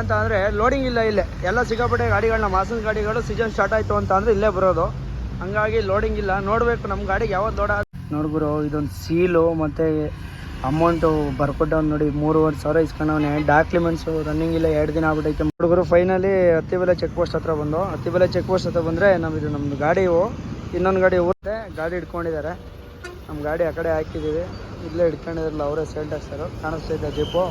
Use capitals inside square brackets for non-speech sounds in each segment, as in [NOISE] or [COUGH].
ಅಂತ ಅಂದ್ರೆ ಲೋಡಿಂಗ್ ಇಲ್ಲ ಇಲ್ಲೇ. ಎಲ್ಲ ಸಿಕ್ಕಾಪಟ್ಟೆ ಗಾಡಿಗಳನ್ನ, ಮಾಸನ್ ಗಾಡಿಗಳು ಸೀಸನ್ ಸ್ಟಾರ್ಟ್ ಆಯಿತು ಅಂತ ಅಂದ್ರೆ ಇಲ್ಲೇ ಬರೋದು. ಹಂಗಾಗಿ ಲೋಡಿಂಗ್ ಇಲ್ಲ. ನೋಡಬೇಕು ನಮ್ಮ ಗಾಡಿಗೆ ಯಾವತ್ತು ದೊಡ್ಡ ನೋಡ್ಬಿರು ಇದೊಂದು ಸೀಲು ಮತ್ತೆ ಅಮೌಂಟ್ ಬರ್ಕೊಟ್ಟವ್ನು ನೋಡಿ ಮೂರುವರೆ ಸಾವಿರ ಇಸ್ಕೊಂಡವನೆ. ಡಾಕ್ಯುಮೆಂಟ್ಸು ರನ್ನಿಂಗ್ ಇಲ್ಲ, ಎರಡು ದಿನ ಆಗ್ಬಿಟ್ಟೈತೆ ಹುಡುಗರು ಫೈನಲಿ ಹತ್ತಿಬೆಲೆ ಚೆಕ್ ಪೋಸ್ಟ್ ಹತ್ರ ಬಂದು, ಹತ್ತಿಬೆಲೆ ಚೆಕ್ ಪೋಸ್ಟ್ ಹತ್ರ ಬಂದರೆ ನಮ್ಮದು ನಮ್ದು ಗಾಡಿ ಇನ್ನೊಂದು ಗಾಡಿ ಊರುತ್ತೆ ಗಾಡಿ ಇಟ್ಕೊಂಡಿದ್ದಾರೆ ನಮ್ಮ ಗಾಡಿ ಆ ಕಡೆ ಹಾಕಿದ್ದೀವಿ ಇಲ್ಲೇ ಇಟ್ಕೊಂಡಿದ್ರಲ್ಲ ಅವರೇ ಸೇಲ್ ಟ್ಯಾಕ್ಸರು ಕಾಣಿಸ್ತೈತೆ jeep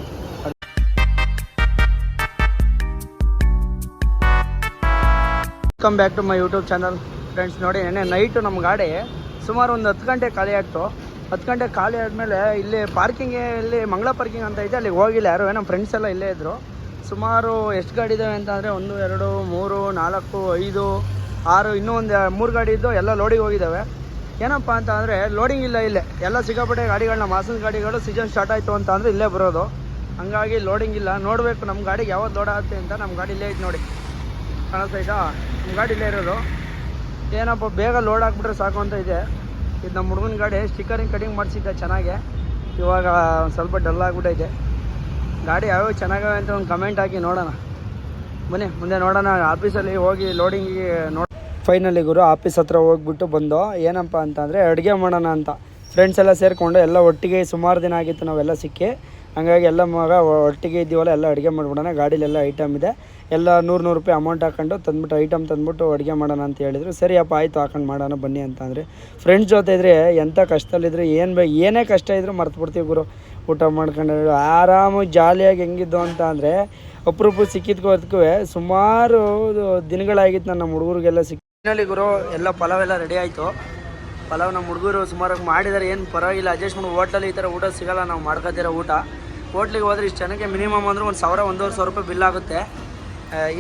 welcome back to my YouTube channel friends ನೋಡಿ, ನೆನ್ನೆ ನೈಟು ನಮ್ಮ ಗಾಡಿ ಸುಮಾರು ಒಂದು ಹತ್ತು ಗಂಟೆ ಖಾಲಿ ಆಯಿತು. ಹತ್ತು ಗಂಟೆ ಖಾಲಿ ಆದಮೇಲೆ ಇಲ್ಲಿ ಪಾರ್ಕಿಂಗ್ ಇಲ್ಲಿ ಮಂಗಳ ಪಾರ್ಕಿಂಗ್ ಅಂತ ಇದೆ. ಅಲ್ಲಿಗೆ ಹೋಗಿಲ್ಲ ಯಾರು ನಮ್ಮ ಫ್ರೆಂಡ್ಸ್ ಎಲ್ಲ ಇಲ್ಲೇ ಇದ್ದರು ಸುಮಾರು ಎಷ್ಟು ಗಾಡಿ ಇದ್ದಾವೆ ಅಂತಂದರೆ ಒಂದು, ಎರಡು, ಮೂರು, ನಾಲ್ಕು, ಐದು, ಆರು ಇನ್ನೂ ಒಂದು ಮೂರು ಗಾಡಿ ಇದ್ದು ಎಲ್ಲ ಲೋಡಿಗೆ ಹೋಗಿದ್ದಾವೆ ಏನಪ್ಪ ಅಂತ ಅಂದರೆ ಲೋಡಿಂಗ್ ಇಲ್ಲ ಇಲ್ಲೇ. ಎಲ್ಲ ಸಿಕ್ಕಾಪಟ್ಟೆ ಗಾಡಿಗಳನ್ನ, ಮಾಸನ್ ಗಾಡಿಗಳು ಸೀಸನ್ ಸ್ಟಾರ್ಟ್ ಆಯಿತು ಅಂತ ಇಲ್ಲೇ ಬರೋದು. ಹಂಗಾಗಿ ಲೋಡಿಂಗ್ ಇಲ್ಲ. ನೋಡಬೇಕು ನಮ್ಮ ಗಾಡಿಗೆ ಯಾವಾಗ ಲೋಡ್ ಆಗುತ್ತೆ ಅಂತ ನಮ್ಮ ಗಾಡಿ ಇಲ್ಲೇ ಐತೆ ನೋಡಿ. ಕಾಣಿಸ್ತೈತಾ ನಮ್ಮ ಗಾಡಿ ಇಲ್ಲೇ ಇರೋದು. ಏನಪ್ಪ, ಬೇಗ ಲೋಡ್ ಹಾಕ್ಬಿಟ್ರೆ ಸಾಕು ಅಂತ ಇದೆ. ಇದು ನಮ್ಮ ಹುಡುಗನ ಗಾಡಿ ಸ್ಟಿಕ್ಕರಿಂಗ್ ಕಟಿಂಗ್ ಮಾಡಿಸಿದ್ದೆ ಚೆನ್ನಾಗೆ. ಇವಾಗ ಸ್ವಲ್ಪ ಡಲ್ ಆಗಿಬಿಟ್ಟೈತೆ. ಗಾಡಿ ಯಾವ್ಯಾವ ಚೆನ್ನಾಗವೆ ಅಂತ ಒಂದು ಕಮೆಂಟ್ ಹಾಕಿ ನೋಡೋಣ. ಬನ್ನಿ, ಮುಂದೆ ನೋಡೋಣ. ಆಫೀಸಲ್ಲಿ ಹೋಗಿ ಲೋಡಿಂಗಿಗೆ ನೋಡಿ ಫೈನಲಿ ಗುರು ಆಫೀಸ್ ಹತ್ರ ಹೋಗ್ಬಿಟ್ಟು ಬಂದು, ಏನಪ್ಪ ಅಂತಂದರೆ ಅಡುಗೆ ಮಾಡೋಣ ಅಂತ. ಫ್ರೆಂಡ್ಸ್ ಎಲ್ಲ ಸೇರಿಕೊಂಡು ಎಲ್ಲ ಒಟ್ಟಿಗೆ ಸುಮಾರು ದಿನ ಆಗಿತ್ತು ನಾವೆಲ್ಲ ಸಿಕ್ಕಿ. ಹಂಗಾಗಿ ಎಲ್ಲ ಮಗ ಒಟ್ಟಿಗೆ ಇದ್ದೀವಲ್ಲ, ಎಲ್ಲ ಅಡುಗೆ ಮಾಡ್ಬಿಡೋಣ. ಗಾಡೀಲೆಲ್ಲ ಐಟಮ್ ಇದೆ. ಎಲ್ಲ ನೂರು ನೂರು ರೂಪಾಯಿ ಅಮೌಂಟ್ ಹಾಕೊಂಡು ತಂದ್ಬಿಟ್ಟು ಐಟಮ್ ತಂದ್ಬಿಟ್ಟು ಅಡುಗೆ ಮಾಡೋಣ ಅಂತ ಹೇಳಿದ್ರು. ಸರಿಯಪ್ಪ ಆಯಿತು, ಹಾಕೊಂಡು ಮಾಡೋಣ, ಬನ್ನಿ ಅಂತ ಅಂದರೆ ಫ್ರೆಂಡ್ಸ್ ಜೊತೆ ಇದ್ದರೆ ಎಂಥ ಕಷ್ಟದಲ್ಲಿದ್ದರೆ ಏನು ಬೇ ಏನೇ ಕಷ್ಟ ಇದ್ದರೂ ಮರ್ತು ಗುರು. ಊಟ ಮಾಡ್ಕೊಂಡು ಆರಾಮಾಗಿ ಜಾಲಿಯಾಗಿ ಹೆಂಗಿದ್ದು ಅಂತ ಅಂದರೆ, ಅಪರೂಪ ಸಿಕ್ಕಿದ್ಕೋದಕ್ಕೂ ಸುಮಾರು ದಿನಗಳಾಗಿತ್ತು ನನ್ನ ಹುಡುಗರಿಗೆಲ್ಲ ಸಿಕ್ಕಿನಲ್ಲಿ ಗುರು, ಎಲ್ಲ ಪಲಾವೆಲ್ಲ ರೆಡಿ ಆಯಿತು. ಪಲಾವ್ ನಮ್ಮ ಹುಡುಗರು ಸುಮಾರಾಗಿ ಮಾಡಿದ್ದಾರೆ. ಏನು ಪರವಾಗಿಲ್ಲ. ಅಡ್ಜಸ್ಟ್ ಮಾಡಿ ಹೋಟ್ಲಲ್ಲಿ ಈ ಥರ ಊಟ ಸಿಗಲ್ಲ. ನಾವು ಮಾಡ್ಕೊತಿರೋ ಊಟ. ಹೋಟ್ಲಿಗೆ ಹೋದ್ರೆ ಇಷ್ಟು ಜನಕ್ಕೆ ಮಿನಿಮಮ್ ಅಂದ್ರೆ ಒಂದು ಸಾವಿರ, ಒಂದೂವರೆ ಸಾವಿರ ರೂಪಾಯಿ ಬಿಲ್ ಆಗುತ್ತೆ.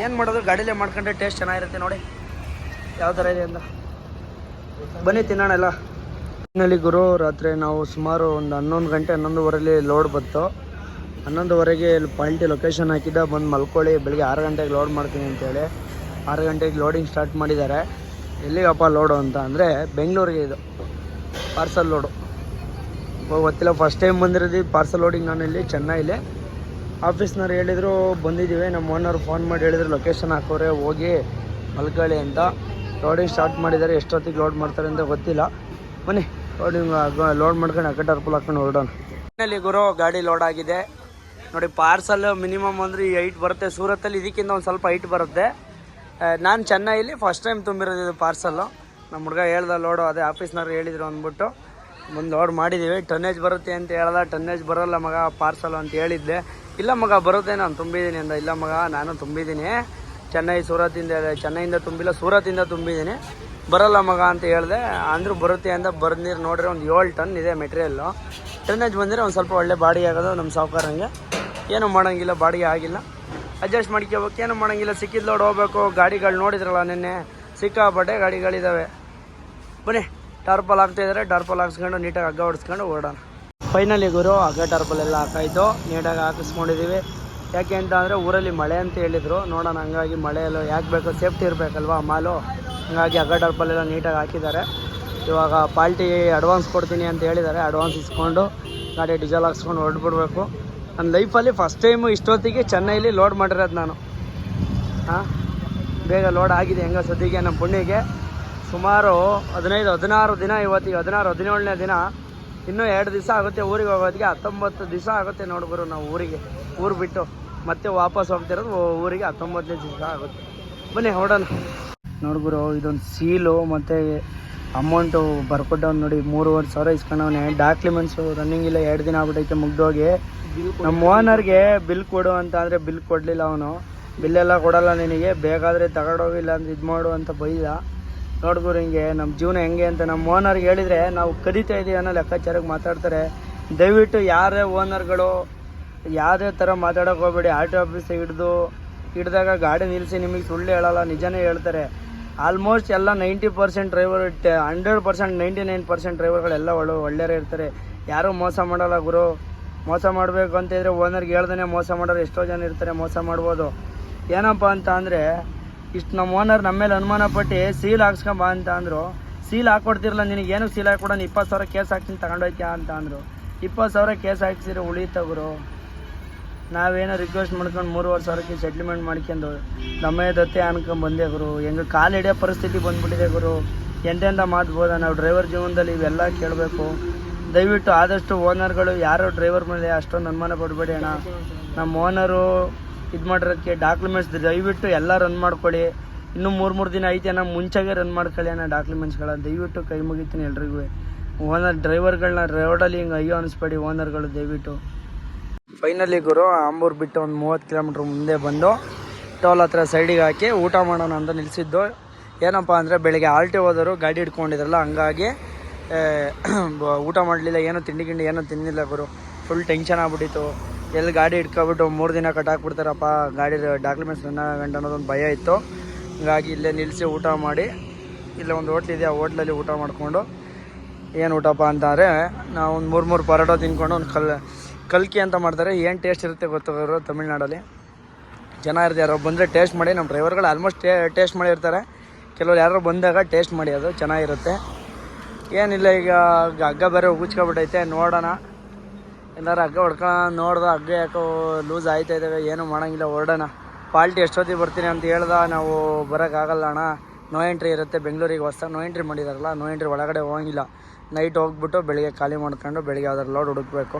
ಏನು ಮಾಡೋದು? ಗಾಡಿಲೇ ಮಾಡ್ಕೊಂಡ್ರೆ ಟೇಸ್ಟ್ ಚೆನ್ನಾಗಿರುತ್ತೆ ನೋಡಿ. ಯಾವ ಥರ ಇದೆ ಅಂತ. ಬನ್ನಿ ತಿನ್ನೋಣ ಎಲ್ಲ. ಫೈನಲಿ ಗುರು, ರಾತ್ರಿ ನಾವು ಸುಮಾರು ಒಂದು ಹನ್ನೊಂದು ಗಂಟೆ, ಹನ್ನೊಂದುವರೆಲಿ ಲೋಡ್ ಬಂತು. ಹನ್ನೊಂದುವರೆಗೆ ಇಲ್ಲಿ ಪಾಲ್ಟಿ ಲೊಕೇಶನ್ ಹಾಕಿದ್ದ, ಬಂದು ಮಲ್ಕೊಳ್ಳಿ. ಬೆಳಿಗ್ಗೆ ಆರು ಗಂಟೆಗೆ ಲೋಡ್ ಮಾಡ್ತೀನಿ ಅಂತೇಳಿ ಆರು ಗಂಟೆಗೆ ಲೋಡಿಂಗ್ ಸ್ಟಾರ್ಟ್ ಮಾಡಿದ್ದಾರೆ. ಎಲ್ಲಿಗಪ್ಪ ಲೋಡು ಅಂತ ಅಂದರೆ ಬೆಂಗಳೂರಿಗೆ ಇದು ಪಾರ್ಸಲ್ ಲೋಡು ಗೊತ್ತಿಲ್ಲ. ಫಸ್ಟ್ ಟೈಮ್ ಬಂದಿರೋದು ಪಾರ್ಸಲ್ ಲೋಡಿಂಗ್ ನಾನು ಇಲ್ಲಿ, ಚೆನ್ನೈಲಿ. ಆಫೀಸ್ನವ್ರು ಹೇಳಿದರು, ಬಂದಿದ್ದೀವಿ. ನಮ್ಮ ಓನರ್ ಫೋನ್ ಮಾಡಿ ಹೇಳಿದ್ರು ಲೊಕೇಶನ್ ಹಾಕೋರೆ, ಹೋಗಿ ಮಲ್ಕೊಳ್ಳಿ ಅಂತ. ಲೋಡಿಂಗ್ ಸ್ಟಾರ್ಟ್ ಮಾಡಿದ್ದಾರೆ. ಎಷ್ಟೊತ್ತಿಗೆ ಲೋಡ್ ಮಾಡ್ತಾರೆ ಅಂತ ಗೊತ್ತಿಲ್ಲ. ಬನ್ನಿ ಲೋಡಿಂಗ್ ಲೋಡ್ ಮಾಡ್ಕೊಂಡು ಅಕ್ಕ ಟರ್ಪಲ್ ಹಾಕೊಂಡು ಹೊರಡೋಣ. ಫೈನಲಿ ಗುರು, ಗಾಡಿ ಲೋಡ್ ಆಗಿದೆ. ನೋಡಿ ಪಾರ್ಸಲ್ ಮಿನಿಮಮ್ ಅಂದರೆ ಈ ಹೈಟ್ ಬರುತ್ತೆ. ಸೂರತ್ತಲ್ಲಿ ಇದಕ್ಕಿಂತ ಒಂದು ಸ್ವಲ್ಪ ಹೈಟ್ ಬರುತ್ತೆ. ನಾನು ಚೆನ್ನೈಲಿ ಫಸ್ಟ್ ಟೈಮ್ ತುಂಬಿರೋದು ಇದು ಪಾರ್ಸಲ್ಲು ನಮ್ಮ ಹುಡುಗ ಹೇಳ್ದ ಲೋಡು ಅದೇ. ಆಫೀಸ್ನವ್ರು ಹೇಳಿದ್ರು ಅಂದ್ಬಿಟ್ಟು. ಮುಂದೆ ಲೋಡ್ ಮಾಡಿದ್ದೀವಿ ಟನ್ನೇಜ್ ಬರುತ್ತೆ ಅಂತ ಹೇಳ್ದ ಟನ್ನೇಜ್ ಬರೋಲ್ಲ ಮಗ ಪಾರ್ಸಲ್ ಅಂತ ಹೇಳಿದ್ದೆ. ಇಲ್ಲ ಮಗ, ಬರುತ್ತೆ, ನಾನು ತುಂಬಿದ್ದೀನಿ ಅಂದ. ಇಲ್ಲ ಮಗ, ನಾನು ತುಂಬಿದ್ದೀನಿ. ಚೆನ್ನೈ ಸೂರತ್ತಿಂದ, ಚೆನ್ನೈಯಿಂದ ತುಂಬಿಲ್ಲ, ಸೂರತ್ತಿಂದ ತುಂಬಿದ್ದೀನಿ. ಬರಲ್ಲ ಮಗ ಅಂತ ಹೇಳಿದೆ. ಅಂದರೂ ಬರುತ್ತೆ ಅಂತ ಬರ್ನೀರು ನೋಡ್ರೆ, ಒಂದು ಏಳು ಟನ್ ಇದೆ ಮೆಟೀರಿಯಲ್ಲು ಟನ್ನೇಜ್ ಬಂದರೆ ಒಂದು ಸ್ವಲ್ಪ ಒಳ್ಳೆ ಬಾಡಿಗೆ ಆಗೋದು ನಮ್ಮ ಸಾವುಕಾರಂಗೆ ಏನು ಮಾಡೋಂಗಿಲ್ಲ, ಬಾಡಿಗೆ ಆಗಿಲ್ಲ. ಅಡ್ಜಸ್ಟ್ ಮಾಡ್ಕೋಬೇಕು. ಏನು ಮಾಡೋಂಗಿಲ್ಲ. ಸಿಕ್ಕಿದ ಲೋಡ್ ಹೋಗ್ಬೇಕು. ಗಾಡಿಗಳು ನೋಡಿದ್ರಲ್ಲ ನಿನ್ನೆ? ಸಿಕ್ಕಾಪಟ್ಟೆ ಗಾಡಿಗಳಿದ್ದಾವೆ ಬನ್ನಿ. ಟಾರ್ಪಲ್ ಹಾಕ್ತಾ ಇದ್ದಾರೆ ಟಾರ್ಪಲ್ ಹಾಕ್ಸ್ಕೊಂಡು ನೀಟಾಗಿ ಹಗ್ಗ ಹೊಡ್ಸ್ಕೊಂಡು ಓಡೋಣ. ಫೈನಲಿ ಗುರು, ಹಗ್ಗ ಟಾರ್ಪಲ್ ಎಲ್ಲ ಹಾಕಾಯ್ತು. ನೀಟಾಗಿ ಹಾಕಿಸ್ಕೊಂಡಿದ್ದೀವಿ ಯಾಕೆ ಅಂತ ಅಂದರೆ ಊರಲ್ಲಿ ಮಳೆ ಅಂತ ಹೇಳಿದರು. ನೋಡೋಣ ಹಂಗಾಗಿ ಮಳೆ ಎಲ್ಲ ಯಾಕೆ ಬೇಕು? ಸೇಫ್ಟಿ ಇರಬೇಕಲ್ವಾ ಮಾಲು? ಹಂಗಾಗಿ ಹಗ್ಗ ಟಾರ್ಪಲ್ ಎಲ್ಲ ನೀಟಾಗಿ ಹಾಕಿದ್ದಾರೆ. ಇವಾಗ ಪಾಲ್ಟಿ ಅಡ್ವಾನ್ಸ್ ಕೊಡ್ತೀನಿ ಅಂತ ಹೇಳಿದ್ದಾರೆ. ಅಡ್ವಾನ್ಸ್ ಇಸ್ಕೊಂಡು ಗಾಡಿ ಡೀಸೆಲ್ ಹಾಕ್ಸ್ಕೊಂಡು ಹೊರಡ್ಬಿಡ್ಬೇಕು ನನ್ನ ಲೈಫಲ್ಲಿ ಫಸ್ಟ್ ಟೈಮು ಇಷ್ಟೊತ್ತಿಗೆ ಚೆನ್ನೈಲಿ ಲೋಡ್ ಮಾಡಿರೋದು ನಾನು. ಹಾಂ? ಬೇಗ ಲೋಡ್ ಆಗಿದೆ ಹೆಂಗ ಸದ್ಯಕ್ಕೆ ನಮ್ಮ ಪುಣ್ಯಗೆ ಸುಮಾರು ಹದಿನೈದು ಹದಿನಾರು ದಿನ ಇವತ್ತಿಗೆ ಹದಿನಾರು ಹದಿನೇಳನೇ ದಿನ. ಇನ್ನೂ ಎರಡು ದಿವಸ ಆಗುತ್ತೆ ಊರಿಗೆ ಹೋಗೋದಕ್ಕೆ. ಹತ್ತೊಂಬತ್ತು ದಿವಸ ಆಗುತ್ತೆ ನೋಡ್ಬರು ನಾವು ಊರಿಗೆ. ಊರು ಬಿಟ್ಟು ಮತ್ತೆ ವಾಪಸ್ ಹೋಗ್ತಿರೋದು ಊರಿಗೆ ಹತ್ತೊಂಬತ್ತನೇ ದಿವಸ ಆಗುತ್ತೆ. ಬನ್ನಿ ಹೊಡೋಣ ನೋಡ್ಬರು ಇದೊಂದು ಸೀಲು ಮತ್ತು ಅಮೌಂಟು ಬರ್ಕೊಟ್ಟವ್ನು ನೋಡಿ ಮೂರುವರೆ ಸಾವಿರ ಇಸ್ಕೊಂಡವನೆ. ಡಾಕ್ಯುಮೆಂಟ್ಸು ರನ್ನಿಂಗ್ ಇಲ್ಲ ಎರಡು ದಿನ ಆಗ್ಬಿಟ್ಟೈತೆ ಮುಗ್ದೋಗಿ ನಮ್ಮ ಓನರ್ಗೆ ಬಿಲ್ ಕೊಡು ಅಂತ ಅಂದರೆ ಬಿಲ್ ಕೊಡಲಿಲ್ಲ ಅವನು. ಬಿಲ್ಲೆಲ್ಲ ಕೊಡೋಲ್ಲ ನಿನಗೆ. ಬೇಕಾದರೆ ತಗೊಂಡೋಗಿಲ್ಲ ಅಂದ್ರೆ ಇದು ಮಾಡು ಅಂತ ಬೈದ. ನೋಡ್ಗುರು ಹಿಂಗೆ ನಮ್ಮ ಜೀವನ ಹೆಂಗೆ ಅಂತ ನಮ್ಮ ಓನರ್ಗೆ ಹೇಳಿದರೆ ನಾವು ಕದೀತಾ ಇದೀವಿ ಅನ್ನೋ ಲೆಕ್ಕಾಚಾರಕ್ಕೆ ಮಾತಾಡ್ತಾರೆ. ದಯವಿಟ್ಟು ಯಾರೇ ಓನರ್ಗಳು ಯಾವುದೇ ಥರ ಮಾತಾಡೋಕೆ ಹೋಗ್ಬೇಡಿ. ಆರ್ ಟಿ ಆಫೀಸ್ ಹಿಡಿದು ಹಿಡಿದಾಗ ಗಾಡಿ ನಿಲ್ಲಿಸಿ ನಿಮಗೆ ಸುಳ್ಳು ಹೇಳಲ್ಲ, ನಿಜನೇ ಹೇಳ್ತಾರೆ. ಆಲ್ಮೋಸ್ಟ್ ಎಲ್ಲ ninety percent driver, hundred percent, ninety nine percent ಡ್ರೈವರ್ಗಳೆಲ್ಲ ಒಳ್ಳೆ ಒಳ್ಳೆಯರೇ ಇರ್ತಾರೆ. ಯಾರೂ ಮೋಸ ಮಾಡಲ್ಲ ಗುರು. ಮೋಸ ಮಾಡಬೇಕು ಅಂತ ಇದ್ರೆ ಓನರ್ಗೆ ಹೇಳ್ದೇ ಮೋಸ ಮಾಡೋರು ಎಷ್ಟೋ ಜನ ಇರ್ತಾರೆ, ಮೋಸ ಮಾಡ್ಬೋದು. ಏನಪ್ಪ ಅಂತ ಅಂದರೆ ಇಷ್ಟು ನಮ್ಮ ಓನರ್ ನಮ್ಮ ಮೇಲೆ ಅನುಮಾನ ಪಟ್ಟು ಸೀಲ್ ಹಾಕ್ಸ್ಕೊಂಬ ಅಂತ ಅಂದರು. ಸೀಲ್ ಹಾಕ್ಕೊಡ್ತಿರಲ್ಲ ನಿನಗೆ ಏನು ಸೀಲ್ ಹಾಕ್ಕೊಡೋಣ ಇಪ್ಪತ್ತು ಸಾವಿರ ಕೇಸ್ ಹಾಕ್ತೀನಿ, ತಗೊಂಡೋಯ್ತ್ಯಾ ಅಂತ ಅಂದರು. ಇಪ್ಪತ್ತು ಸಾವಿರ ಕೇಸ್ ಹಾಕ್ಸಿದ್ರೆ ಉಳಿತವರು ನಾವೇನೋ ರಿಕ್ವೆಸ್ಟ್ ಮಾಡ್ಕೊಂಡು ಮೂರುವರೆ ಸಾವಿರಕ್ಕೆ ಸೆಟ್ಲ್ಮೆಂಟ್ ಮಾಡ್ಕೊಂಡು ನಮ್ಮ ದತ್ತೆ ಅನ್ಕೊಂಡ್ ಬಂದೆ ಗುರು. ಹೆಂಗೆ ಕಾಲು ಹಿಡಿಯೋ ಪರಿಸ್ಥಿತಿ ಬಂದ್ಬಿಟ್ಟಿದೆ ಗುರು. ಎಂತೆಂಥ ಮಾತುಬೋದ ನಾವು ಡ್ರೈವರ್ ಜೀವನದಲ್ಲಿ ಇವೆಲ್ಲ ಕೇಳಬೇಕು. ದಯವಿಟ್ಟು ಆದಷ್ಟು ಓನರ್ಗಳು ಯಾರೋ ಡ್ರೈವರ್ ಮೇಲೆ ಅಷ್ಟೊಂದು ಅನುಮಾನ ಪಡಬೇಡಿ ಅಣ್ಣ. ನಮ್ಮ ಓನರು ಇದು ಮಾಡಿರೋಕ್ಕೆ ಡಾಕ್ಯುಮೆಂಟ್ಸ್ ದಯವಿಟ್ಟು ಎಲ್ಲ ರನ್ ಮಾಡ್ಕೊಳ್ಳಿ. ಇನ್ನೂ ಮೂರು ಮೂರು ದಿನ ಐತೆ ಅಣ್ಣ, ಮುಂಚೆಗೆ ರನ್ ಮಾಡ್ಕೊಳ್ಳಿ ಅಣ್ಣ ಡಾಕ್ಯುಮೆಂಟ್ಸ್ಗಳ ದಯವಿಟ್ಟು ಕೈ ಮುಗಿತೀನಿ ಎಲ್ರಿಗೂ. ಓನರ್ ಡ್ರೈವರ್ಗಳನ್ನ ರೋಡಲ್ಲಿ ಹಿಂಗೆ ಅಯ್ಯೋ ಅನಿಸ್ಬೇಡಿ ಓನರ್ಗಳು ದಯವಿಟ್ಟು. ಫೈನಲಿ ಗುರು, ಆಂಬೂರ್ ಬಿಟ್ಟು ಒಂದು ಮೂವತ್ತು ಕಿಲೋಮೀಟ್ರ್ ಮುಂದೆ ಬಂದು ಟೋಲ್ ಹತ್ರ ಸೈಡಿಗೆ ಹಾಕಿ ಊಟ ಮಾಡೋಣ ಅಂತ ನಿಲ್ಲಿಸಿದ್ದು ಏನಪ್ಪ ಅಂದರೆ ಬೆಳಿಗ್ಗೆ ಆಲ್ಟಿ ಹೋದರು ಗಾಡಿ ಹಿಡ್ಕೊಂಡಿದ್ರಲ್ಲ, ಹಂಗಾಗಿ [CLEARS THROAT] ಊಟ ಮಾಡಲಿಲ್ಲ, ಏನೋ ತಿಂಡಿ ಗಿಂಡಿ ಏನೋ ತಿನ್ನಿಲ್ಲ ಗುರು. ಫುಲ್ ಟೆನ್ಷನ್ ಆಗ್ಬಿಟ್ಟಿತ್ತು. ಎಲ್ಲಿ ಗಾಡಿ ಇಟ್ಕೊಬಿಟ್ಟು ಮೂರು ದಿನ ಕಟ್ಟಾಕ್ಬಿಡ್ತಾರಪ್ಪ, ಗಾಡಿ ಡಾಕ್ಯುಮೆಂಟ್ಸ್ ರನ್ ಆಗಂಟ ಅನ್ನೋದೊಂದು ಭಯ ಇತ್ತು. ಹಂಗಾಗಿ ಇಲ್ಲೇ ನಿಲ್ಲಿಸಿ ಊಟ ಮಾಡಿ, ಇಲ್ಲೇ ಒಂದು ಹೋಟ್ಲ್ ಇದೆ, ಆ ಹೋಟ್ಲಲ್ಲಿ ಊಟ ಮಾಡಿಕೊಂಡು ಏನು ಊಟಪ್ಪ ಅಂತಂದರೆ ನಾವು ಒಂದು ಮೂರು ಮೂರು ಪರೋಟ ತಿನ್ಕೊಂಡು ಒಂದು ಕಲ್, ಕಲ್ಕಿ ಅಂತ ಮಾಡ್ತಾರೆ. ಏನು ಟೇಸ್ಟ್ ಇರುತ್ತೆ ಗೊತ್ತಾಗೋರು ತಮಿಳ್ನಾಡಲ್ಲಿ? ಚೆನ್ನಾಗಿರುತ್ತೆ ಯಾರೋ ಬಂದರೆ ಟೇಸ್ಟ್ ಮಾಡಿ ನಮ್ಮ ಡ್ರೈವರ್ಗಳು ಆಲ್ಮೋಸ್ಟ್ ಟೇಸ್ಟ್ ಮಾಡಿರ್ತಾರೆ. ಕೆಲವರು ಯಾರೋ ಬಂದಾಗ ಟೇಸ್ಟ್ ಮಾಡಿ, ಅದು ಚೆನ್ನಾಗಿರುತ್ತೆ. ಏನಿಲ್ಲ, ಈಗ ಹಗ್ಗ ಬೇರೆ ಉಗುಚ್ಕೊಬಿಟ್ಟೈತೆ, ನೋಡೋಣ. ಏನಾರು ಹಗ್ಗ ಹೊಡ್ಕೊಳ ನೋಡ್ದೆ ಹಗ್ಗ ಯಾಕೋ ಲೂಸ್ ಆಯ್ತಾಯಿದ್ದಾವೆ ಏನೂ ಮಾಡೋಂಗಿಲ್ಲ ಹೊರಡೋಣ ಪಾಲ್ಟಿ ಎಷ್ಟೊತ್ತಿಗೆ ಬರ್ತೀನಿ ಅಂತ ಹೇಳ್ದ, ನಾವು ಬರೋಕ್ಕಾಗಲ್ಲ ಅಣ್ಣ. ನೋ ಎಂಟ್ರಿ ಇರುತ್ತೆ, ಬೆಂಗಳೂರಿಗೆ ಹೊಸ್ದಾಗ ನೋ ಎಂಟ್ರಿ ಮಾಡಿದಾರಲ್ಲ ನೋ ಎಂಟ್ರಿ ಒಳಗಡೆ ಹೋಗಿಲ್ಲ. ನೈಟ್ ಹೋಗ್ಬಿಟ್ಟು ಬೆಳಿಗ್ಗೆ ಖಾಲಿ ಮಾಡ್ಕೊಂಡು ಬೆಳಿಗ್ಗೆ ಯಾವ್ದಾರು ಲೋಡ್ ಹುಡುಕ್ಬೇಕು.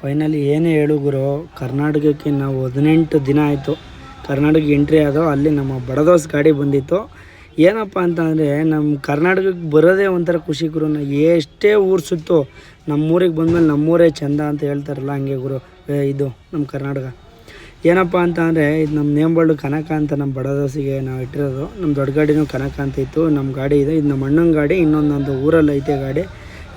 ಫೈನಲಿ ಏನೇ ಹೇಳು ಗುರು, ಕರ್ನಾಟಕಕ್ಕೆ ನಾವು ಹದಿನೆಂಟು ದಿನ ಆಯಿತು. ಕರ್ನಾಟಕ ಎಂಟ್ರಿ ಆದೋ, ಅಲ್ಲಿ ನಮ್ಮ ಬಡದೋಸ್ ಗಾಡಿ ಬಂದಿತ್ತು. ಏನಪ್ಪ ಅಂತಂದರೆ ನಮ್ಮ ಕರ್ನಾಟಕಕ್ಕೆ ಬರೋದೇ ಒಂಥರ ಖುಷಿ ಗುರು. ಎಷ್ಟೇ ಊರು ಸುತ್ತು ನಮ್ಮೂರಿಗೆ ಬಂದಮೇಲೆ ನಮ್ಮೂರೇ ಚಂದ ಅಂತ ಹೇಳ್ತಾರಲ್ಲ ಹಂಗೆ ಗುರು. ಇದು ನಮ್ಮ ಕರ್ನಾಟಕ. ಏನಪ್ಪ ಅಂತ ಅಂದರೆ ಇದು ನಮ್ಮ ನೇಮ್ ಕನಕ ಅಂತ ನಮ್ಮ ಬಡದೋಸಿಗೆ ನಾವು ಇಟ್ಟಿರೋದು. ನಮ್ಮ ದೊಡ್ಡ ಗಾಡಿನೂ ಕನಕ ಅಂತ ಇತ್ತು. ನಮ್ಮ ಗಾಡಿ ಇದೆ. ಇದು ನಮ್ಮ ಅಣ್ಣನ ಗಾಡಿ. ಇನ್ನೊಂದು ನಂದು ಊರಲ್ಲಿ ಐತೆ ಗಾಡಿ.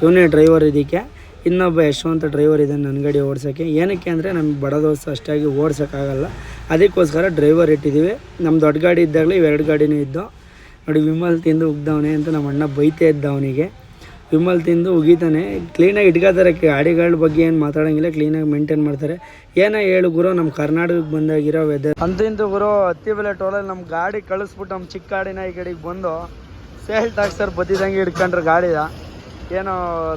ಇವನೇ ಡ್ರೈವರ್ ಇದಕ್ಕೆ. ಇನ್ನೊಬ್ಬ ಯಶವಂತ ಡ್ರೈವರ್ ಇದೆ ನನ್ನ ಗಾಡಿ ಓಡ್ಸೋಕ್ಕೆ ಏನಕ್ಕೆ ಅಂದರೆ ನಮ್ಗೆ ಬಡ ಅಷ್ಟಾಗಿ ಓಡ್ಸೋಕ್ಕಾಗಲ್ಲ. ಅದಕ್ಕೋಸ್ಕರ ಡ್ರೈವರ್ ಇಟ್ಟಿದ್ದೀವಿ ನಮ್ಮ ದೊಡ್ಡ ಗಾಡಿ ಇದ್ದಾಗಲೇ ಇವೆರಡು ಗಾಡಿನೂ ಇದ್ದು. ನೋಡಿ, ವಿಮಲ್ ತಿಂದು ಉಗ್ದವನೆ ಅಂತ ನಮ್ಮ ಅಣ್ಣ ಬೈತೇ ಇದ್ದ ಅವನಿಗೆ ವಿಮಲ್ ತಿಂದು ಉಗಿತಾನೆ. ಕ್ಲೀನಾಗಿ ಇಟ್ಕೋತಾರೆ ಗಾಡಿಗಳ ಬಗ್ಗೆ ಏನು ಮಾತಾಡೋಂಗಿಲ್ಲ. ಕ್ಲೀನಾಗಿ ಮೇಂಟೈನ್ ಮಾಡ್ತಾರೆ. ಏನೋ ಹೇಳು ಗುರು ನಮ್ಮ ಕರ್ನಾಟಕಕ್ಕೆ ಬಂದಾಗಿರೋ ವೆದರ್ ಅಂತೂ ಗುರು ಹತ್ತಿ ಬೆಲೆ ಟೋಲಲ್ಲಿ ನಮ್ಮ ಗಾಡಿ ಕಳಿಸ್ಬಿಟ್ಟು ನಮ್ಮ ಚಿಕ್ಕ ಗಾಡಿನ ಈ ಕಡೆಗೆ ಬಂದು ಸೇಲ್ ಟಾಕ್ಸರ್ ಬತ್ತಿದಂಗೆ ಹಿಡ್ಕೊಂಡ್ರೆ ಗಾಡಿದ ಏನೋ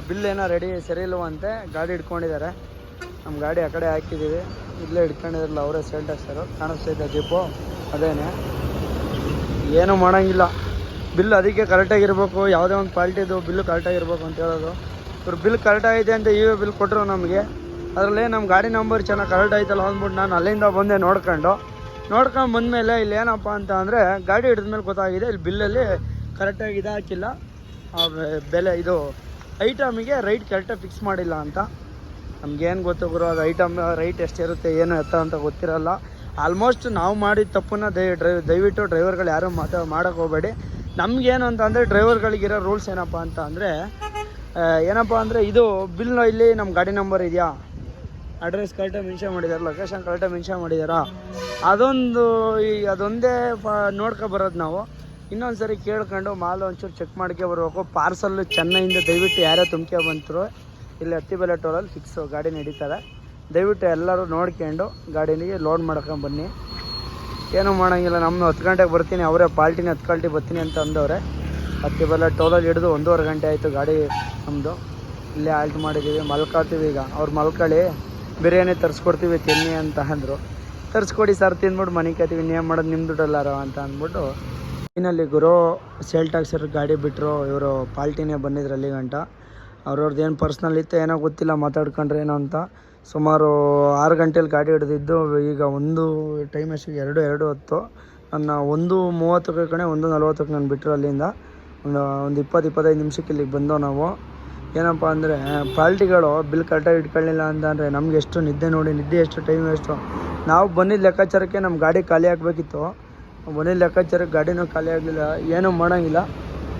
ಬಿಲ್ ಏನೋ ರೆಡಿ ಸರಿ ಇಲ್ವಂತೆ ಗಾಡಿ ಹಿಡ್ಕೊಂಡಿದ್ದಾರೆ. ನಮ್ಮ ಗಾಡಿ ಆ ಕಡೆ ಹಾಕಿದ್ದೀವಿ. ಇಲ್ಲೇ ಹಿಡ್ಕೊಂಡಿದ್ರಲ್ಲ ಅವರೇ ಸೇಲ್ ಟಾಕ್ಸರು ಕಾಣಿಸ್ತಾ ಇದ್ದ ಜೀಪು ಅದೇನೆ. ಏನೂ ಮಾಡೋಂಗಿಲ್ಲ. ಬಿಲ್ ಅದಕ್ಕೆ ಕರೆಕ್ಟಾಗಿರ್ಬೇಕು ಯಾವುದೇ ಒಂದು ಕ್ವಾಲಿಟಿದು ಬಿಲ್ಲು ಕರೆಕ್ಟಾಗಿರ್ಬೇಕು ಅಂತ ಹೇಳೋದು. ಇವ್ರು ಬಿಲ್ ಕರೆಕ್ಟಾಗಿದೆ ಅಂತ ಇವೇ ಬಿಲ್ ಕೊಟ್ಟರು ನಮಗೆ. ಅದರಲ್ಲೇ ನಮ್ಮ ಗಾಡಿ ನಂಬರ್ ಚೆನ್ನಾಗಿ ಕರೆಕ್ಟ್ ಆಯ್ತಲ್ಲ ಅಂದ್ಬಿಟ್ಟು ನಾನು ಅಲ್ಲಿಂದ ಬಂದೆ ನೋಡ್ಕೊಂಡು. ನೋಡ್ಕೊಂಡು ಬಂದಮೇಲೆ ಇಲ್ಲಿ ಏನಪ್ಪ ಅಂತ ಅಂದರೆ ಗಾಡಿ ಹಿಡಿದ್ಮೇಲೆ ಗೊತ್ತಾಗಿದೆ, ಇಲ್ಲಿ ಬಿಲ್ಲಲ್ಲಿ ಕರೆಕ್ಟಾಗಿ ಹಾಕಿಲ್ಲ. ಬೆಲೆ ಇದು ಐಟಮಿಗೆ ರೈಟ್ ಕರೆಕ್ಟಾಗಿ ಫಿಕ್ಸ್ ಮಾಡಿಲ್ಲ ಅಂತ. ನಮ್ಗೇನು ಗೊತ್ತು ಗುರು, ಅದು ಐಟಮ್ ರೈಟ್ ಎಷ್ಟಿರುತ್ತೆ, ಏನು ಎತ್ತ ಅಂತ ಗೊತ್ತಿರಲ್ಲ. ಆಲ್ಮೋಸ್ಟ್ ನಾವು ಮಾಡಿದ ತಪ್ಪನ್ನ ದಯ ಡ್ರೈ, ದಯವಿಟ್ಟು ಡ್ರೈವರ್ಗಳು ಯಾರೂ ಮಾತಾ ಮಾಡೋಕ್ಕೆ ಹೋಗಬೇಡಿ. ನಮಗೇನು ಅಂತ ಅಂದರೆ ಡ್ರೈವರ್ಗಳಿಗಿರೋ ರೂಲ್ಸ್ ಏನಪ್ಪ ಅಂತ ಅಂದರೆ ಏನಪ್ಪ ಅಂದರೆ ಇದು ಬಿಲ್ ಇಲ್ಲಿ ನಮ್ಮ ಗಾಡಿ ನಂಬರ್ ಇದೆಯಾ? ಅಡ್ರೆಸ್ ಕರೆಕ್ಟಾಗಿ ಮೆನ್ಷನ್ ಮಾಡಿದ್ದಾರೆ ಲೊಕೇಶನ್ ಕರೆಕ್ಟಾಗಿ ಮೆನ್ಷನ್ ಮಾಡಿದಾರಾ? ಅದೊಂದು ಈ, ಅದೊಂದೇ ಫ, ನೋಡ್ಕೊ ಬರೋದು ನಾವು. ಇನ್ನೊಂದು ಸರಿ ಕೇಳ್ಕೊಂಡು ಮಾಲು ಒಂಚೂರು ಚೆಕ್ ಮಾಡ್ಕೊ ಬರಬೇಕು. ಪಾರ್ಸಲ್ಲು ಚೆನ್ನೈಯಿಂದ ದಯವಿಟ್ಟು ಯಾರೇ ತುಂಬ್ಕೆ ಬಂತರು ಇಲ್ಲಿ ಹತ್ತಿಬೆಲೆ ಟೋಲಲ್ಲಿ ಫಿಕ್ಸು ಗಾಡಿ ನಡೀತಾರೆ ದಯವಿಟ್ಟು ಎಲ್ಲರೂ ನೋಡ್ಕೊಂಡು ಗಾಡಿನಿಗೆ ಲೋಡ್ ಮಾಡ್ಕೊಂಡು ಬನ್ನಿ. ಏನೂ ಮಾಡೋಂಗಿಲ್ಲ ನಮ್ಮ ಹತ್ತು ಗಂಟೆಗೆ ಬರ್ತೀನಿ, ಅವರೇ ಪಾಲ್ಟಿನ ಹತ್ತು ಗಂಟೆ ಬರ್ತೀನಿ ಅಂತ ಅಂದವ್ರೆ. ಹತ್ತಿಬೆಲೆ ಟೋಲಲ್ಲಿ ಹಿಡಿದು ಒಂದೂವರೆ ಗಂಟೆ ಆಯಿತು ಗಾಡಿ ನಮ್ಮದು ಇಲ್ಲೇ ಆಲ್ಟ್ ಮಾಡಿದ್ದೀವಿ ಮಲ್ಕೊಳ್ತೀವಿ ಈಗ. ಅವ್ರು ಮಲ್ಕೊಳ್ಳಿ ಬಿರಿಯಾನಿ ತರಿಸ್ಕೊಡ್ತೀವಿ, ತಿನ್ನಿ ಅಂತ ಅಂದರು. ತರಿಸ್ಕೊಡಿ ಸರ್ ತಿಂದ್ಬಿಟ್ಟು ಮನೆ ಕತ್ತೀವಿ ಇನ್ನೇನು ಮಾಡೋದು ನಿಮ್ಮ ದುಡ್ಡಲ್ಲಾರ ಅಂತ ಅಂದ್ಬಿಟ್ಟು. ಇನ್ನಲ್ಲಿ ಗುರು ಸೇಲ್ ಟ್ಯಾಕ್ಸರ್ ಗಾಡಿ ಬಿಟ್ಟರು ಇವರು ಪಾಲ್ಟಿನೇ ಬಂದಿದ್ರು ಅಲ್ಲಿ ಗಂಟ ಅವ್ರವ್ರದ್ದು ಏನು ಪರ್ಸ್ನಲ್ ಇತ್ತು ಏನೋ ಗೊತ್ತಿಲ್ಲ ಮಾತಾಡ್ಕೊಂಡ್ರೆ ಏನೋ ಅಂತ. ಸುಮಾರು ಆರು ಗಂಟೆಯಲ್ಲಿ ಗಾಡಿ ಹಿಡಿದಿದ್ದು, ಈಗ ಒಂದು ಟೈಮ್ ಎಷ್ಟು ಎರಡು ಎರಡು ಹೊತ್ತು. ನನ್ನ ಒಂದು ಮೂವತ್ತಕ್ಕೆ ಕಣೆ, ಒಂದು ನಲ್ವತ್ತಕ್ಕೆ ನಾನು ಬಿಟ್ಟರು ಅಲ್ಲಿಂದ. ಒಂದು ಒಂದು ಇಪ್ಪತ್ತು, ಇಪ್ಪತ್ತೈದು ನಿಮಿಷಕ್ಕೆ ಇಲ್ಲಿಗೆ ಬಂದೋ ನಾವು. ಏನಪ್ಪ ಅಂದರೆ, ಪಾಲ್ಟಿಗಳು ಬಿಲ್ ಕರೆಕ್ಟಾಗಿ ಇಟ್ಕೊಳ್ಳಿಲ್ಲ ಅಂತ ಅಂದರೆ ನಮ್ಗೆ ಎಷ್ಟು ನಿದ್ದೆ ನೋಡಿ, ನಿದ್ದೆ ಎಷ್ಟು ಟೈಮ್ ಎಷ್ಟು. ನಾವು ಬಂದಿದ್ದ ಲೆಕ್ಕಾಚಾರಕ್ಕೆ ನಮ್ಮ ಗಾಡಿ ಖಾಲಿ ಆಗಬೇಕಿತ್ತು. ಬಂದಿದ್ದ ಲೆಕ್ಕಾಚಾರಕ್ಕೆ ಗಾಡಿನೂ ಖಾಲಿ ಆಗಲಿಲ್ಲ, ಏನೂ ಮಾಡೋಂಗಿಲ್ಲ.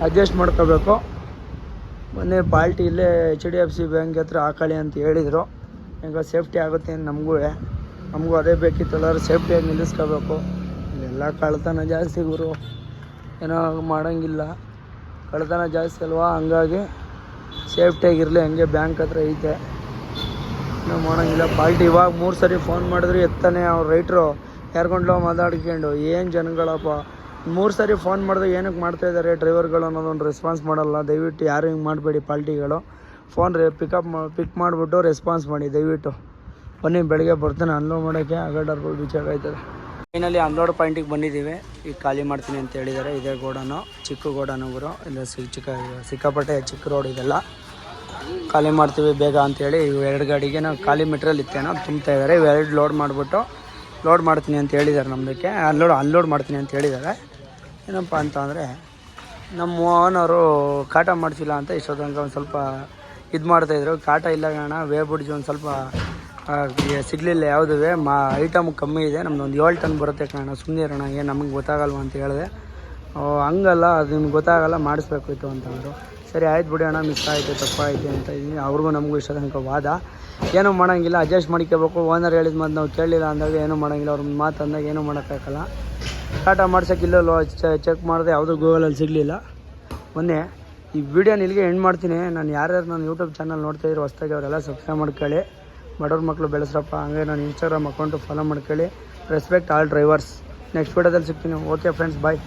ಅಡ್ಜಸ್ಟ್ ಮಾಡ್ಕೋಬೇಕು. ಮೊನ್ನೆ ಪಾಲ್ಟಿ ಇಲ್ಲೇ H D F C bank ಹತ್ರ ಹಾಕೊಳ್ಳಿ ಅಂತ ಹೇಳಿದರು. ಈಗ ಸೇಫ್ಟಿ ಆಗುತ್ತೆ ನಮಗೂ ನಮಗೂ ಅದೇ ಬೇಕಿತ್ತು ಎಲ್ಲರೂ ಸೇಫ್ಟಿಯಾಗಿ ನಿಲ್ಲಿಸ್ಕೋಬೇಕು. ಇಲ್ಲೆಲ್ಲ ಕಳ್ತನ ಜಾಸ್ತಿ ಗುರು. ಏನೋ ಮಾಡೋಂಗಿಲ್ಲ. ಕಳ್ತನ ಜಾಸ್ತಿ ಅಲ್ವಾ? ಹಂಗಾಗಿ ಸೇಫ್ಟಿಯಾಗಿರಲಿ ಹಂಗೆ ಬ್ಯಾಂಕ್ ಹತ್ರ ಐತೆ. ಏನೋ ಮಾಡೋಂಗಿಲ್ಲ. ಪಾಲ್ಟಿ ಇವಾಗ ಮೂರು ಸರಿ ಫೋನ್ ಮಾಡಿದ್ರು, ಎತ್ತಾನೆ ಅವ್ರು ರೈಟ್ರು. ಯಾರ್ಕೊಂಡ್ಲೋ ಮಾತಾಡ್ಕೊಂಡು, ಏನು ಜನಗಳಪ್ಪ? ಮೂರು ಸರಿ ಫೋನ್ ಮಾಡಿದ್ರೆ ಏನಕ್ಕೆ ಮಾಡ್ತಾ ಇದ್ದಾರೆ ಡ್ರೈವರ್ಗಳು ಅನ್ನೋದೊಂದು ರೆಸ್ಪಾನ್ಸ್ ಮಾಡಲ್ಲ. ದಯವಿಟ್ಟು ಯಾರು ಹಿಂಗೆ ಮಾಡಬೇಡಿ ಪಾಲ್ಟಿಗಳು ಫೋನ್ ರೇ ಪಿಕಪ್ ಮಾ ಪಿಕ್ ಮಾಡಿಬಿಟ್ಟು ರೆಸ್ಪಾನ್ಸ್ ಮಾಡಿ, ದಯವಿಟ್ಟು. ಬನ್ನಿ, ಬೆಳಗ್ಗೆ ಬರ್ತಾನೆ ಅನ್ಲೋಡ್ ಮಾಡೋಕ್ಕೆ ಅಗಡರ್ಗಳು ಬೀಚ್ ಆಯ್ತದೆ ಫೈನಲಿ ಅನ್ಲೋಡ್ ಪಾಯಿಂಟಿಗೆ ಬಂದಿದ್ದೀವಿ. ಈಗ ಖಾಲಿ ಮಾಡ್ತೀನಿ ಅಂತ ಹೇಳಿದ್ದಾರೆ. ಇದೇ ಗೋಡನು, ಚಿಕ್ಕ ಗೋಡನ್ ಗುರು. ಇಲ್ಲ ಚಿಕ್ಕ, ಸಿಕ್ಕಾಪಟ್ಟೆ ಚಿಕ್ಕ ರೋಡ್ ಇದೆಲ್ಲ. ಖಾಲಿ ಮಾಡ್ತೀವಿ ಬೇಗ ಅಂತೇಳಿ ಇವು ಎರಡು ಗಾಡಿಗೆ ನಾವು ಖಾಲಿ ಮೆಟ್ರಿಯಲ್ ಇತ್ತೇನೋ ತುಂಬ್ತಾ ಇದ್ದಾರೆ. ಇವೆರಡು ಲೋಡ್ ಮಾಡಿಬಿಟ್ಟು ಲೋಡ್ ಮಾಡ್ತೀನಿ ಅಂತ ಹೇಳಿದ್ದಾರೆ ನಮ್ಮದಕ್ಕೆ ಅನ್ಲೋಡ್ ಅನ್ಲೋಡ್ ಮಾಡ್ತೀನಿ ಅಂತ ಹೇಳಿದ್ದಾರೆ. ಏನಪ್ಪ ಅಂತ ಅಂದರೆ ನಮ್ಮ ಓನರು ಕಾಟ ಮಾಡಿಸಿಲ್ಲ ಅಂತ ಇಷ್ಟೊತ್ತು ತನಕ ಒಂದು ಸ್ವಲ್ಪ ಇದು ಮಾಡ್ತಾಯಿದ್ರು ಕಾಟ ಇಲ್ಲ ಕಾರಣ ವೇ ಬಿಡ್ಜಿ ಒಂದು ಸ್ವಲ್ಪ ಸಿಗಲಿಲ್ಲ ಯಾವುದುವೆ. ಮಾ ಐಟಮ್ ಕಮ್ಮಿ ಇದೆ. ನಮ್ದು ಒಂದು ಏಳು ಟನ್ ಬರುತ್ತೆ ಕಾರಣ ಸುಮ್ಮನೆ ಇರೋಣ ಏನು ನಮಗೆ ಗೊತ್ತಾಗಲ್ವ ಅಂತ ಹೇಳಿದೆ. ಹಂಗಲ್ಲ, ಅದು ನಿಮ್ಗೆ ಗೊತ್ತಾಗಲ್ಲ ಮಾಡಿಸ್ಬೇಕಿತ್ತು ಅಂತಂದರು ಸರಿ, ಆಯ್ತು ಬಿಡಿ ಅಣ್ಣ, ಮಿಸ್ ಆಯಿತು, ತಪ್ಪಾಯಿತು ಅಂತ ಇದ್ದೀನಿ. ಅವ್ರಿಗೂ ನಮಗೂ ಇಷ್ಟ ತನಕ ವಾದ. ಏನೂ ಮಾಡೋಂಗಿಲ್ಲ ಅಡ್ಜಸ್ಟ್ ಮಾಡ್ಕೋಬೇಕು. ಓನರ್ ಹೇಳಿದ ಮತ್ತು ನಾವು ಕೇಳಲಿಲ್ಲ ಅಂದಾಗ ಏನೂ ಮಾಡೋಂಗಿಲ್ಲ. ಅವ್ರ ಮಾತು ಅಂದಾಗ ಏನೂ ಮಾಡೋಕ್ಕಾಗಲ್ಲ. ಟಾಟಾ ಮಾಡ್ಸೋಕ್ಕಿಲ್ಲಲ್ವ ಚೆಕ್ ಮಾಡಿದೆ. ಯಾವುದೂ ಗೂಗಲಲ್ಲಿ ಸಿಗಲಿಲ್ಲ. ಮೊನ್ನೆ ಈ ವಿಡಿಯೋನ ಇಲ್ಲಿಗೆ ಎಂಡ್ ಮಾಡ್ತೀನಿ. ನಾನು ಯಾರ್ಯಾರು ನನ್ನ ಯೂಟ್ಯೂಬ್ ಚಾನಲ್ ನೋಡ್ತಾ ಇದ್ರು ಹೊಸ್ದಾಗಿ ಅವರೆಲ್ಲ ಸಬ್ಸ್ಕ್ರೈಬ್ ಮಾಡ್ಕೊಳ್ಳಿ. ಬಡವ್ರ ಮಕ್ಕಳು ಬೆಳೆಸ್ರಪ್ಪ. ಹಂಗೆ ನಾನು ಇನ್ಸ್ಟಾಗ್ರಾಮ್ ಅಕೌಂಟು ಫಾಲೋ ಮಾಡ್ಕೊಳ್ಳಿ. ರೆಸ್ಪೆಕ್ಟ್ ಆಲ್ ಡ್ರೈವರ್ಸ್ ನೆಕ್ಸ್ಟ್ ವಿಡಿಯೋದಲ್ಲಿ ಸಿಗ್ತೀನಿ. Okay friends bye